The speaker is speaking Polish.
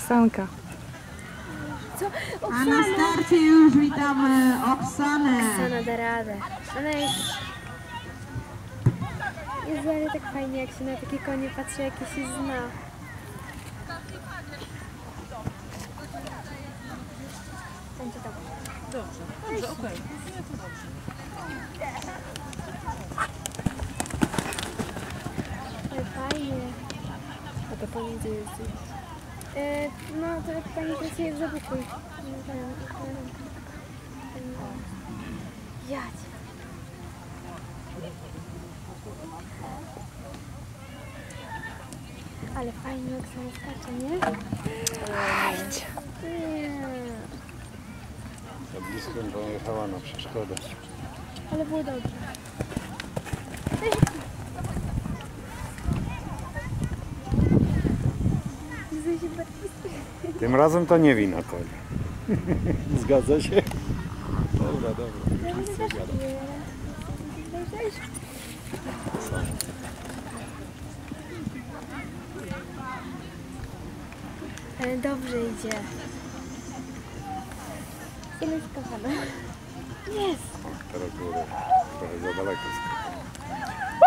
Oksanka. A na starcie już witamy Oksanę. Ona da radę. Ona jest... Jest ale tak fajnie, jak się na takie konie patrzy, jakie się zna. Będzie dobrze. Ale fajnie. A to pomiędzy jest... E, no, to pani pracuje w zabytku. Jadź. Ale fajnie Oksana skacze, nie? Nie. Za blisko pojechała na przeszkodę. Ale było dobrze. Tym razem to nie wina Toli. Zgadza się? Dobra, dobra. Już nic nie gadam. Ale dobrze idzie. Ile jest kochana? Jest. Teraz było trochę za daleko.